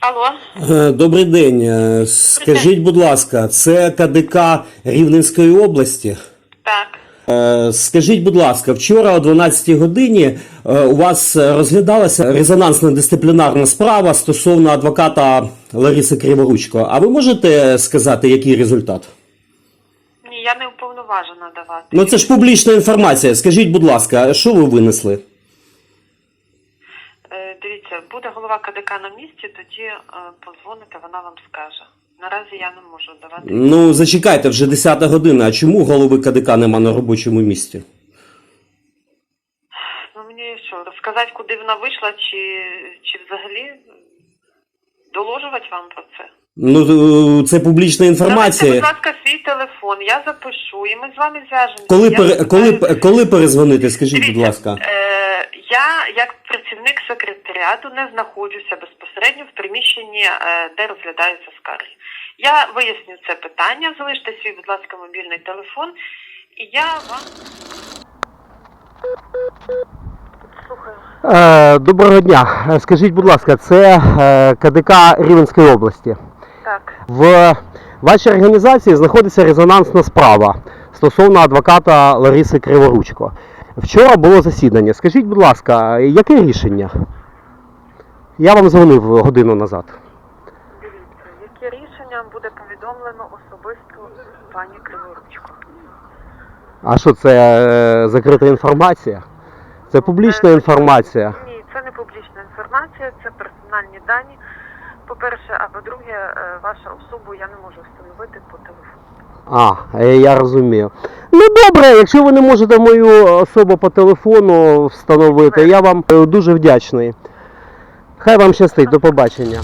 Алло, Е, Добрий день. Е, Скажіть, будь ласка, це КДК Рівненської області? так. Е, Скажіть, будь ласка, вчора о 12 годині у вас розглядалася резонансна дисциплінарна справа стосовно адвоката Лариси Криворучко. А ви можете сказати, який результат? Ні, я не уповноважена давати. Ну це ж публічна інформація. Скажіть, будь ласка, що ви винесли? Дивіться, буде голова КДК на місці, тоді е, подзвоните, вона вам скаже. Наразі я не можу давати. Ну, зачекайте, вже 10 година. А чому голови КДК нема на робочому місці? Ну мені що, розказати, куди вона вийшла, чи, чи взагалі доложувати вам про це? Ну, е, це публічна Давайте, інформація. будь ласка, свій телефон, я запишу, і ми з вами зв'яжемося. Коли, Я пере, коли, коли перезвонити, скажіть, будь ласка. Е, я, як працівник секретаріату, не знаходжуся безпосередньо в приміщенні, е, де розглядаються скарги. Я виясню це питання. Залиште свій, будь ласка, мобільний телефон, і я вам. Слухаю. Е, доброго дня. Е, Скажіть, будь ласка, це КДК Рівненської області. Так. В вашій організації знаходиться резонансна справа стосовно адвоката Лариси Криворучко. Вчора було засідання. Скажіть, будь ласка, яке рішення? Я вам дзвонив годину назад. Дивіться, яке рішення буде повідомлено особисто пані Криворучко. А що це е, закрита інформація? Це публічна інформація. Ні, це не публічна інформація, це персональні дані. По-перше, а по-друге, е, вашу особу я не можу встановити по телефону. А, е, я розумію. Ну добре, якщо ви не можете мою особу по телефону встановити, я вам е, дуже вдячний. Хай вам щастить, до побачення.